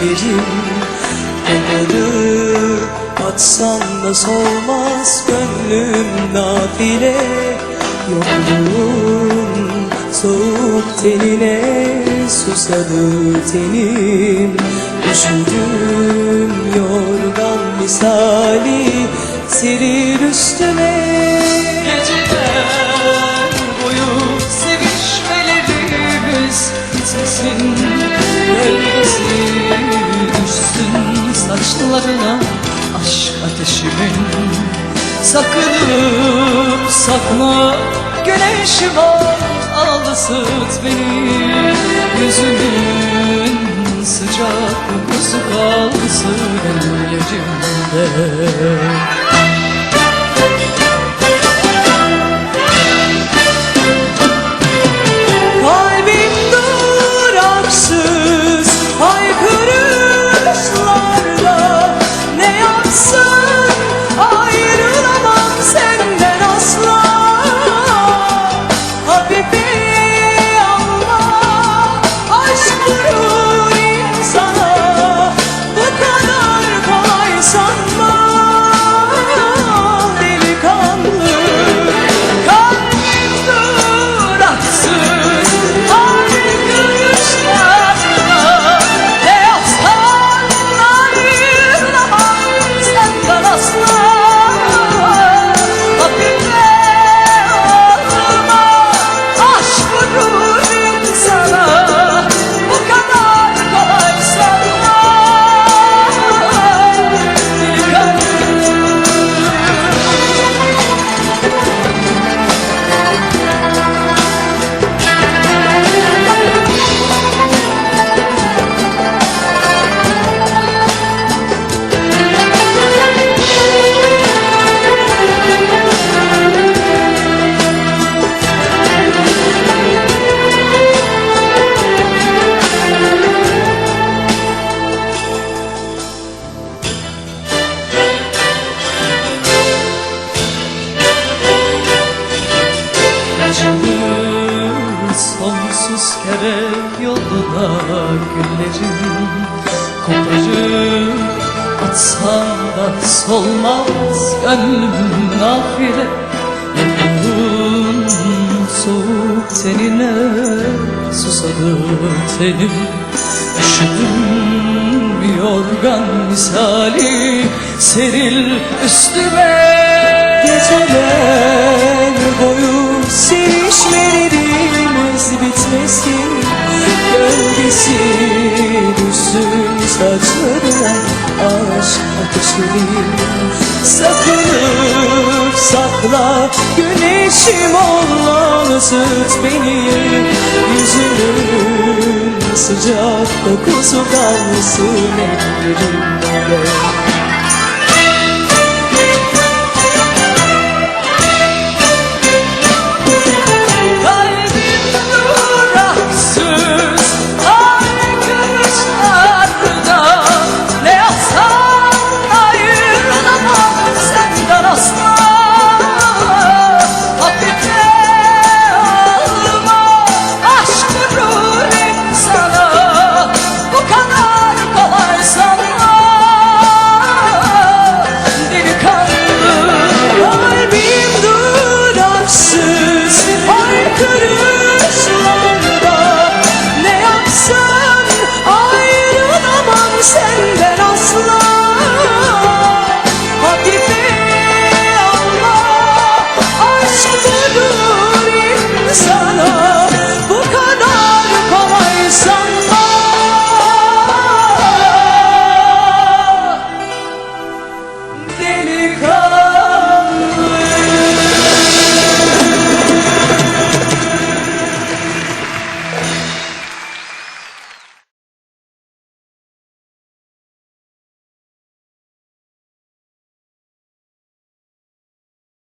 güllerim Onları atsan da solmaz gönlüm nafile. Yokluğun soğuk tenine susadı tenim. Üşüdüm yorgan misali serir üstüme Sakınıp sakla güneşim ol al ısıt beni. Yüzünün sıcak kokusu kalsın ellerimde sonsuz kere yoluna güllerim Koparıp atsan da solmaz gönlüm nafile Yolun soğuk tenine susadı tenim. Üşüdüm yorgan misali seril üstüme. Geceler ateşleri Sakınıp sakla güneşim ol ısıt beni. Yüzünün sıcak kokusu kalsın ellerimde